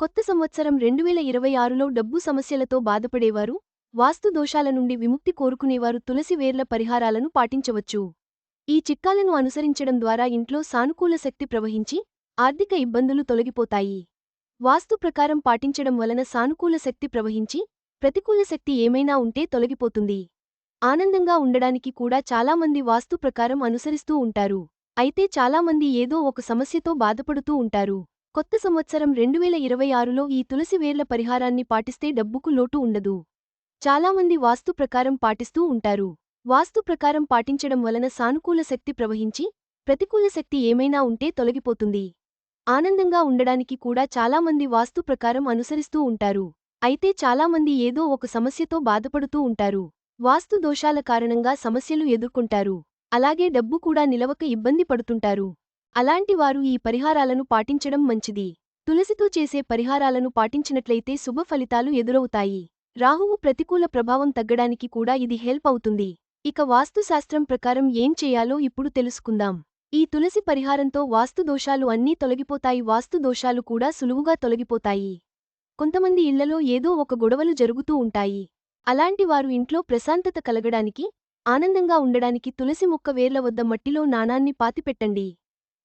కొత్త సంవత్సరం రెండువేల ఇరవై ఆరులో డబ్బు సమస్యలతో బాధపడేవారు వాస్తు దోషాల నుండి విముక్తి కోరుకునేవారు తులసి వేర్ల పరిహారాలను పాటించవచ్చు. ఈ చిట్కాలను అనుసరించడం ద్వారా ఇంట్లో సానుకూల శక్తి ప్రవహించి ఆర్థిక ఇబ్బందులు తొలగిపోతాయి. వాస్తు ప్రకారం పాటించడం వలన సానుకూల శక్తి ప్రవహించి ప్రతికూల శక్తి ఏమైనా ఉంటే తొలగిపోతుంది. ఆనందంగా ఉండడానికి కూడా చాలామంది వాస్తు ప్రకారం అనుసరిస్తూ ఉంటారు. అయితే చాలామంది ఏదో ఒక సమస్యతో బాధపడుతూ ఉంటారు. కొత్త సంవత్సరం రెండువేల ఇరవై ఆరులో ఈ తులసి వేర్ల పరిహారాన్ని పాటిస్తే డబ్బుకు లోటు ఉండదు. చాలామంది వాస్తు ప్రకారం పాటిస్తూ ఉంటారు. వాస్తు ప్రకారం పాటించడం వలన సానుకూల శక్తి ప్రవహించి ప్రతికూల శక్తి ఏమైనా ఉంటే తొలగిపోతుంది. ఆనందంగా ఉండడానికి కూడా చాలామంది వాస్తు ప్రకారం అనుసరిస్తూ ఉంటారు. అయితే చాలామంది ఏదో ఒక సమస్యతో బాధపడుతూ ఉంటారు. వాస్తు దోషాల కారణంగా సమస్యలు ఎదుర్కొంటారు. అలాగే డబ్బు కూడా నిలవక ఇబ్బంది పడుతుంటారు. అలాంటి వారు ఈ పరిహారాలను పాటించడం మంచిది. తులసితో చేసే పరిహారాలను పాటించినట్లయితే శుభ ఫలితాలు ఎదురవుతాయి. రాహువు ప్రతికూల ప్రభావం తగ్గడానికి కూడా ఇది హెల్ప్ అవుతుంది. ఇక వాస్తుశాస్త్రం ప్రకారం ఏం చేయాలో ఇప్పుడు తెలుసుకుందాం. ఈ తులసి పరిహారంతో వాస్తు దోషాలు అన్నీ తొలగిపోతాయి. వాస్తు దోషాలు కూడా సులువుగా తొలగిపోతాయి. కొంతమంది ఇళ్ళలో ఏదో ఒక గొడవలు జరుగుతూ ఉంటాయి. అలాంటి వారు ఇంట్లో ప్రశాంతత కలగడానికి ఆనందంగా ఉండడానికి తులసి మొక్క వేర్ల వద్ద మట్టిలో నాణాన్ని పాతిపెట్టండి.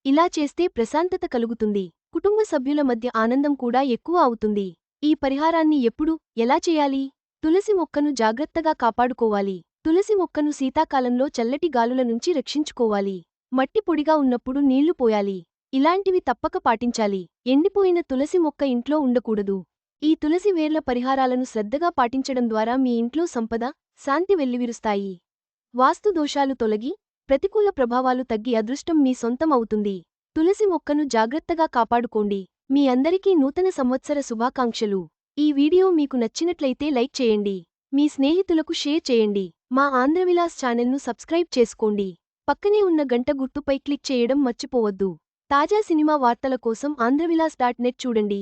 ఇలా చేస్తే ప్రశాంతత కలుగుతుంది. కుటుంబ సభ్యుల మధ్య ఆనందం కూడా ఎక్కువ అవుతుంది. ఈ పరిహారాన్ని ఎప్పుడు ఎలా చేయాలి? తులసి మొక్కను జాగ్రత్తగా కాపాడుకోవాలి. తులసి మొక్కను శీతాకాలంలో చల్లటి గాలుల నుంచి రక్షించుకోవాలి. మట్టి పొడిగా ఉన్నప్పుడు నీళ్ళు పోయాలి. ఇలాంటివి తప్పక పాటించాలి. ఎండిపోయిన తులసి మొక్క ఇంట్లో ఉండకూడదు. ఈ తులసి వేర్ల పరిహారాలను శ్రద్ధగా పాటించడం ద్వారా మీ ఇంట్లో సంపద శాంతి వెల్లివిరుస్తాయి. వాస్తు దోషాలు తొలగి ప్రతికూల ప్రభావాలు తగ్గి అదృష్టం మీ సొంతం అవుతుంది. తులసి మొక్కను జాగ్రత్తగా కాపాడుకోండి. మీ అందరికీ నూతన సంవత్సర శుభాకాంక్షలు. ఈ వీడియో మీకు నచ్చినట్లయితే లైక్ చేయండి. మీ స్నేహితులకు షేర్ చేయండి. మా ఆంధ్రవిలాస్ ఛానల్ను సబ్స్క్రైబ్ చేసుకోండి. పక్కనే ఉన్న గంట గుర్తుపై క్లిక్ చేయడం మర్చిపోవద్దు. తాజా సినిమా వార్తల కోసం ఆంధ్రవిలాస్ డాట్ నెట్ చూడండి.